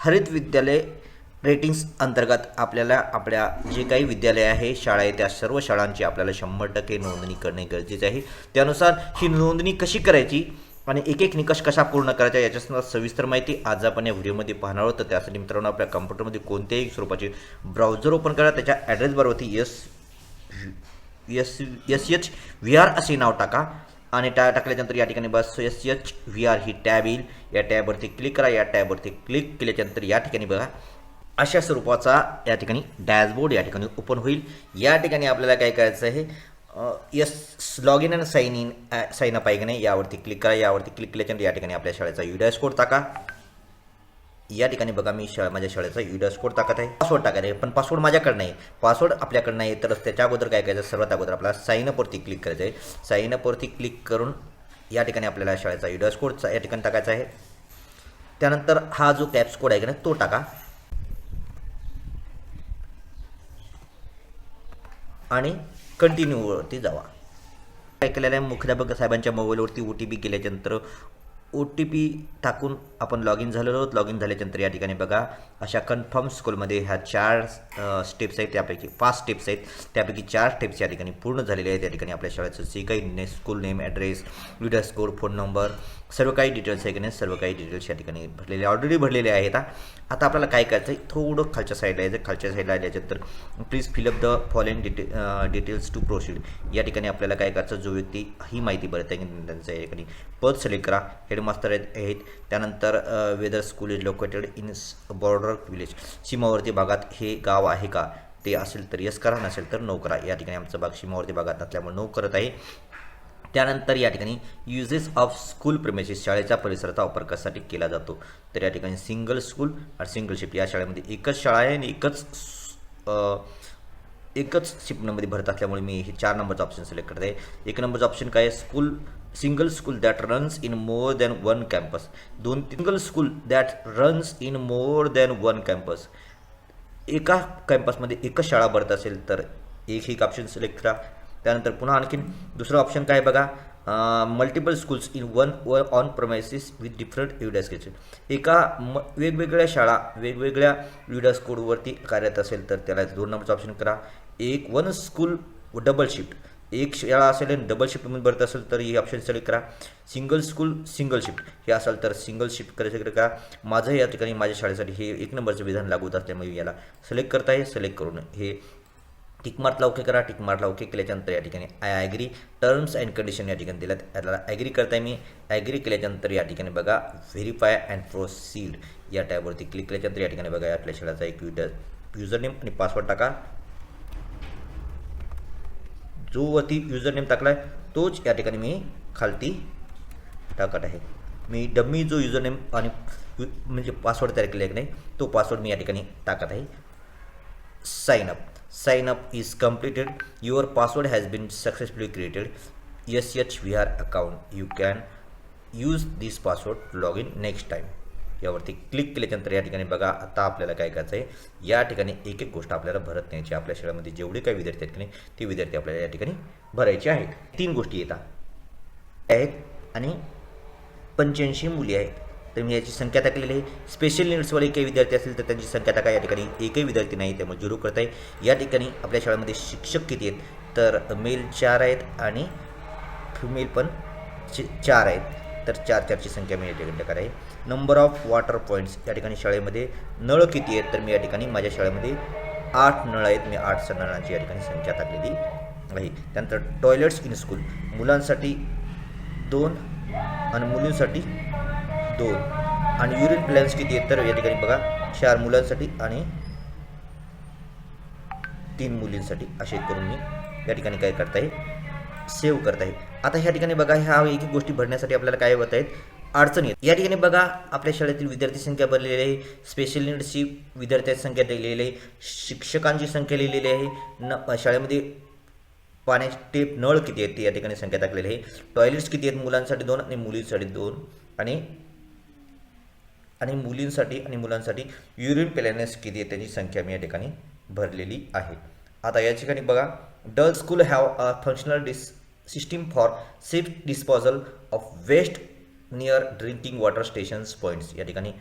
हरित विद्यालय रेटिंग्स अंतर्गत आपल्याला आपल्या जे काही विद्यालय आहे शाळा आहे त्या सर्व शाळांची आपल्याला शंभर टक्के नोंदणी करणे गरजेचे आहे. त्यानुसार ही नोंदणी कशी करायची आणि एक एक निकष कशा पूर्ण करायचा याच्यासुद्धा सविस्तर माहिती आज आपण या व्हिडिओमध्ये पाहणार आहोत. तर त्यासाठी मित्रांनो आपल्या कम्प्युटरमध्ये कोणत्याही स्वरूपाचे ब्राउझर ओपन करा. त्याच्या address बरोबरती yes S S H V R असे नाव टाका. आणि टा टाकल्याच्यानंतर या ठिकाणी बस. एस एच व्ही आर ही टॅब येईल. या टॅबवरती क्लिक करा. या टॅबवरती क्लिक केल्याच्यानंतर या ठिकाणी बघा अशा स्वरूपाचा या ठिकाणी डॅशबोर्ड या ठिकाणी ओपन होईल. या ठिकाणी आपल्याला काय करायचं आहे? Yes log in and sign in sign up आहे की नाही? यावरती क्लिक करा. यावरती क्लिक केल्याच्यानंतर या ठिकाणी आपल्या शाळेचा युडॅश कोड टाका. या ठिकाणी बघा मी शा माझ्या शाळेचा युडस कोड टाकत आहे. पासवर्ड टाकत आहे. पण पासवर्ड माझ्याकडे नाही. पासवर्ड आपल्याकडे नाही तर त्याच्या अगोदर काय करायचं? सर्वात अगोदर आपल्याला साईन अपवरती क्लिक करायचं आहे. साईन अपवरती क्लिक करून या ठिकाणी आपल्याला शाळेचा युडस कोडचा या ठिकाणी टाकायचा आहे. त्यानंतर हा जो कॅप्स कोड आहे की नाही तो टाका. आणि कंटिन्यूवरती जावा. काय केलेलं आहे? मुख्याध्यापक साहेबांच्या मोबाईलवरती ओ टी पी गेल्याच्यानंतर ओ टी पी टाकून आपण लॉग इन झालेलो आहोत. लॉग इन झाल्याच्यानंतर या ठिकाणी बघा अशा कन्फर्म स्कूलमध्ये ह्या चार स्टेप्स आहेत. त्यापैकी पाच स्टेप्स आहेत. त्यापैकी चार स्टेप्स या ठिकाणी पूर्ण झालेले आहेत. त्या ठिकाणी आपल्या शाळेचं जे काही ने स्कूल नेम ॲड्रेस विडस स्कोर फोन नंबर सर्व काही डिटेल्स आहे की नाही सर्व काही डिटेल्स या ठिकाणी भरलेले ऑलरेडी भरलेले आहेत. आता आपल्याला काय करायचं आहे थोडं खालच्या साईडला यायचं खालच्या साईडला आल्याच्यानंतर please fill up the following डिटे details to proceed या ठिकाणी आपल्याला काय करायचं? जो व्यक्ती ही माहिती भरत आहे की त्यांचं या ठिकाणी पद सिलेक्ट करा. हेडमास्टर आहेत आहेत. त्यानंतर whether school is located in border village सीमावर्ती भागात हे गाव आहे का? ते असेल तर यस करा नसेल तर नो करा. या ठिकाणी आमचं भाग सीमावर्ती भागात नसल्यामुळे नो करत आहे. त्यानंतर या ठिकाणी युजेस ऑफ स्कूल प्रेमेसेस शाळेच्या परिसराचा वापर कशासाठी केला जातो? तर या ठिकाणी सिंगल स्कूल आणि सिंगल शिफ्ट या शाळेमध्ये एकच शाळा आहे आणि एकच एकच शिफ्टमध्ये भरत असल्यामुळे मी हे चार नंबरचा ऑप्शन सिलेक्ट करत. आहे एक नंबरचा ऑप्शन काय आहे? School single school that runs in more than one campus दोन single school that runs in more than one campus एका कॅम्पसमध्ये एकच शाळा भरत असेल तर एक एक ऑप्शन सिलेक्ट करा. त्यानंतर पुन्हा आणखीन दुसरं ऑप्शन काय बघा? मल्टिपल स्कूल्स इन वन व on premises with different evidence एका म वेगवेगळ्या शाळा वेगवेगळ्या विडस कोडवरती कार्यरत असेल तर त्याला दोन नंबरचा ऑप्शन करा. एक वन स्कूल डबल शिफ्ट एक शाळा असेल आणि डबल शिफ्टमध्ये भरत असेल तर ही ऑप्शन सिलेक्ट करा. सिंगल स्कूल सिंगल शिफ्ट हे असेल तर सिंगल शिफ्ट करायचं करा. माझं या ठिकाणी माझ्या शाळेसाठी हे एक नंबरचं विधान लागू होत असल्यामुळे याला सिलेक्ट करता हे सिलेक्ट करून हे टिकमार्कला ओके करा टिकमार्कला ओके केल्याच्यानंतर या ठिकाणी I agree terms and condition या ठिकाणी दिल्यात याला ॲग्री करताय मी। ॲग्री केल्याच्यानंतर या ठिकाणी बघा. व्हेरीफाय अँड प्रोसीड या टॅबवरती क्लिक केल्याच्यानंतर या ठिकाणी बघा. आपल्या शाळेचा एक युजर नेम आणि पासवर्ड टाका. जो वरती युजर नेम टाकला आहे तोच या ठिकाणी मी खालती टाकत आहे. मी डम्मी जो युजर नेम आणि म्हणजे पासवर्ड तयार केला आहे की नाही तो पासवर्ड मी या ठिकाणी टाकत आहे. Sign up sign up is completed. Your password has been successfully created. Shvr account. You can use this password to log in next time. यावरती क्लिक केल्यानंतर या ठिकाणी बघा आता आपल्याला काय करायचं आहे? या ठिकाणी एक एक गोष्ट आपल्याला भरत न्यायची आपल्या शाळेमध्ये जेवढे काही विद्यार्थी आहेत की नाही ते विद्यार्थी आपल्याला या ठिकाणी भरायचे आहेत. तीन गोष्टी येतात. आहेत आणि पंच्याऐंशी मुली आहेत. तर मी याची संख्या टाकलेली आहे. स्पेशल नीड्सवाले काही विद्यार्थी असतील तर त्यांची संख्या टाका. या ठिकाणी एकही विद्यार्थी नाही त्यामुळे झिरो करत आहे या ठिकाणी आपल्या शाळेमध्ये शिक्षक किती आहेत? तर मेल चार आहेत आणि फिमेल पण चार आहेत. तर चार चारची संख्या मी या ठिकाणी टाकत आहे. नंबर ऑफ वॉटर पॉईंट्स या ठिकाणी शाळेमध्ये नळ किती आहेत? तर मी या ठिकाणी माझ्या शाळेमध्ये आठ नळ आहेत. मी आठ नळांची या ठिकाणी संख्या टाकलेली आहे. त्यानंतर टॉयलेट्स इन स्कूल मुलांसाठी दोन आणि मुलींसाठी दोन. आणि युरिन प्लॅन्स किती आहेत तर या ठिकाणी बघा चार मुलांसाठी आणि तीन मुलींसाठी असे करून मी या ठिकाणी काय करताय सेव्ह करताय. आता ह्या ठिकाणी बघा ह्या एक एक गोष्टी भरण्यासाठी आपल्याला काय होत आहेत? अडचणी येत या ठिकाणी बघा आपल्या शाळेतील विद्यार्थी संख्या भरलेली आहे स्पेशल नीड्सची विद्यार्थ्यांची संख्या लिहिलेली आहे शिक्षकांची संख्या लिहिलेली आहे न शाळेमध्ये पाण्याची टेप नळ किती आहेत ते या ठिकाणी संख्या टाकलेली आहे. टॉयलेट्स किती आहेत? मुलांसाठी दोन आणि मुलींसाठी दोन. आणि आणि मुलींसाठी आणि मुलांसाठी युरिन प्लॅनेस किती आहे त्यांची संख्या मी या ठिकाणी भरलेली आहे. आता या ठिकाणी बघा dull school have a functional डिस system for safe disposal of waste near drinking water stations points या ठिकाणी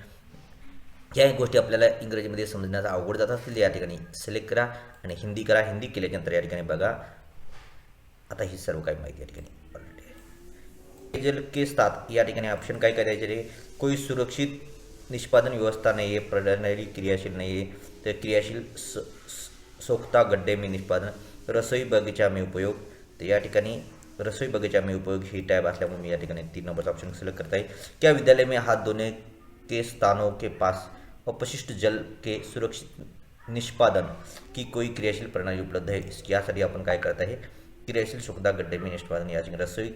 या गोष्टी आपल्याला इंग्रजीमध्ये समजण्याचा अवघड जात असतील या ठिकाणी. सिलेक्ट करा आणि हिंदी करा. हिंदी केल्यानंतर या ठिकाणी बघा आता ही सर्व काही माहिती या ठिकाणी already केस तात या ठिकाणी ऑप्शन काय करायचे रे? कोई सुरक्षित निष्पादन व्यवस्था नहीं है प्रणाली क्रियाशील नहीं है। तो क्रियाशील सोखता गड्ढे में निष्पादन, रसोई बगीचा में उपयोग। तर या रसोई बगीचा में उपयोग ही टॅब असल्यामुळे मी तीन नंबरचा ऑप्शन सिलेक्ट करता है क्या विद्यालय में हाथ धोने के स्थानों के पास अपशिष्ट जल के सुरक्षित निष्पादन की कोई क्रियाशील प्रणाली उपलब्ध है? यासाठी आपण काय करत क्रियाशील सुखदा गड्ढे में निष्पादन या रसोई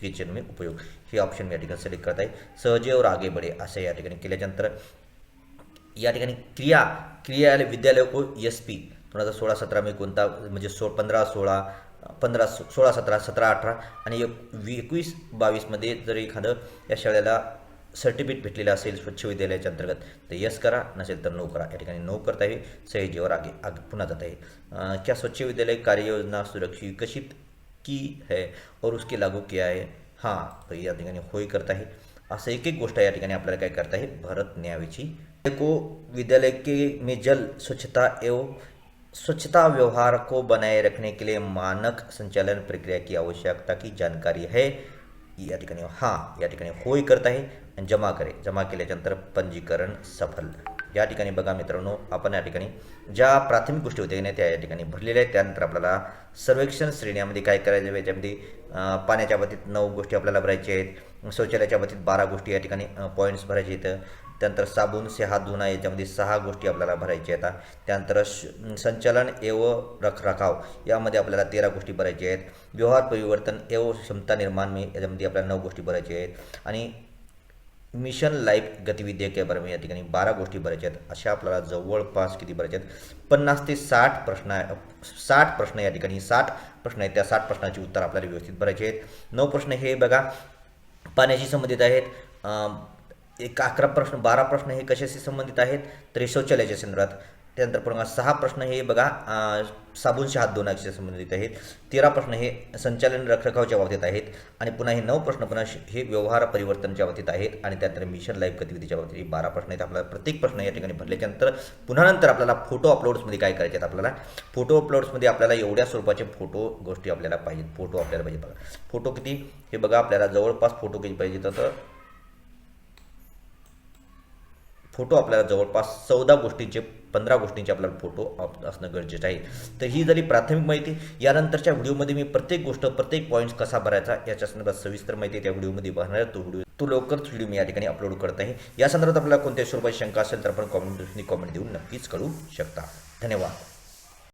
किचन में उपयोग हे ऑप्शन मी या ठिकाणी सिलेक्ट करत आहे. सहजे और आगे बढ़े असं या ठिकाणी केल्याच्यानंतर या ठिकाणी क्रिया क्रिया विद्यालय को एस पी दोन हजार सोळा सतरा मी कोणता म्हणजे सो पंधरा सोळा पंधरा सो सोळा सतरा सतरा अठरा आणि एक वी एकवीस बावीसमध्ये जर एखादं या शाळेला सर्टिफिकेट भेटलेलं असेल स्वच्छ विद्यालयाच्या अंतर्गत तर यस करा नसेल तर नो करा. या ठिकाणी नो करता येईल. सहजीवर आगे आगे पुन्हा जात आहे क्या स्वच्छ विद्यालय कार्ययोजना सुरक्षित विकसित की है और उसके लागू किया है। हाँ तर या ठिकाणी होय करत आहे असं एक एक गोष्ट या ठिकाणी आपल्याला करता आहे भरत न्यावीची को विद्यालय के में जल, स्वच्छता एवं स्वच्छता व्यवहार को बनाए रखने के लिए मानक संचालन प्रक्रिया की आवश्यकता की जानकारी है। या ठिकाणी हाँ, या ठिकाणी होय करत जमा करे। जमा केल्याच्यानंतर पंजीकरण सफल। या ठिकाणी बघा मित्रांनो आपण या ठिकाणी ज्या प्राथमिक गोष्टी होत्या की नाही त्या या ठिकाणी भरलेल्या आहेत. त्यानंतर आपल्याला सर्वेक्षण श्रेणीमध्ये काय करायचं याच्यामध्ये पाण्याच्या बाबतीत नऊ गोष्टी आपल्याला भरायच्या आहेत. शौचालयाच्या बाबतीत बारा गोष्टी या ठिकाणी पॉईंट्स भरायचे आहेत. त्यानंतर साबून से हात धुणं याच्यामध्ये सहा गोष्टी आपल्याला भरायच्या आहेत. त्यानंतर श- संचालन एव रखरखाव यामध्ये आपल्याला तेरा गोष्टी भरायच्या आहेत. व्यवहार परिवर्तन एव क्षमता निर्माण मी याच्यामध्ये आपल्याला नऊ गोष्टी भरायच्या आहेत. आणि मिशन लाईफ गतिविधी के बारे या ठिकाणी बारा गोष्टी भरायच्या आहेत. अशा आपल्याला जवळपास किती भरायच्या आहेत? पन्नास ते साठ प्रश्न साठ प्रश्न या ठिकाणी साठ प्रश्न आहेत. त्या साठ प्रश्नाची उत्तर आपल्याला व्यवस्थित भरायचे आहेत. नऊ प्रश्न हे बघा पाण्याशी संबंधित आहेत. एक अकरा प्रश्न बारा प्रश्न हे कशाशी संबंधित आहेत? तर शौचालयाच्या संदर्भात. त्यानंतर पुन्हा सहा प्रश्न हे बघा साबूनशी हात धुण्याशी संबंधित आहेत. तेरा प्रश्न हे संचालन रखरखावच्या बाबतीत आहेत. आणि पुन्हा हे नऊ प्रश्न पुन्हा श- हे व्यवहार परिवर्तनच्या बाबतीत आहेत. आणि त्यानंतर मिशन लाईफ गतिविधीच्या बाबतीत बारा प्रश्न आहेत. आपल्याला प्रत्येक प्रश्न या ठिकाणी भरल्याच्यानंतर पुन्हा नंतर आपल्याला फोटो अपलोड्समध्ये काय करायचे आहेत आपल्याला? फोटो अपलोड्समध्ये आपल्याला एवढ्या स्वरूपाचे फोटो गोष्टी आपल्याला पाहिजेत. फोटो आपल्याला पाहिजे बघा. फोटो किती? हे बघा आपल्याला जवळपास फोटो किती पाहिजे तर फोटो आपल्याला जवळपास चौदा गोष्टींचे पंधरा गोष्टींचे आपल्याला फोटो असणं गरजेचं आहे. तर ही झाली प्राथमिक माहिती. यानंतरच्या व्हिडिओमध्ये मी प्रत्येक गोष्ट प्रत्येक पॉईंट्स कसा भरायचा याच्या संदर्भात सविस्तर माहिती त्या व्हिडिओमध्ये भरणार तो व्हिडिओ तो लवकरच व्हिडिओ मी या ठिकाणी अपलोड करत आहे. या संदर्भात आपल्याला कोणत्या स्वरूपाची शंका असेल तर आपण कॉमेंट कॉमेंट देऊन नक्कीच कळू शकता. धन्यवाद.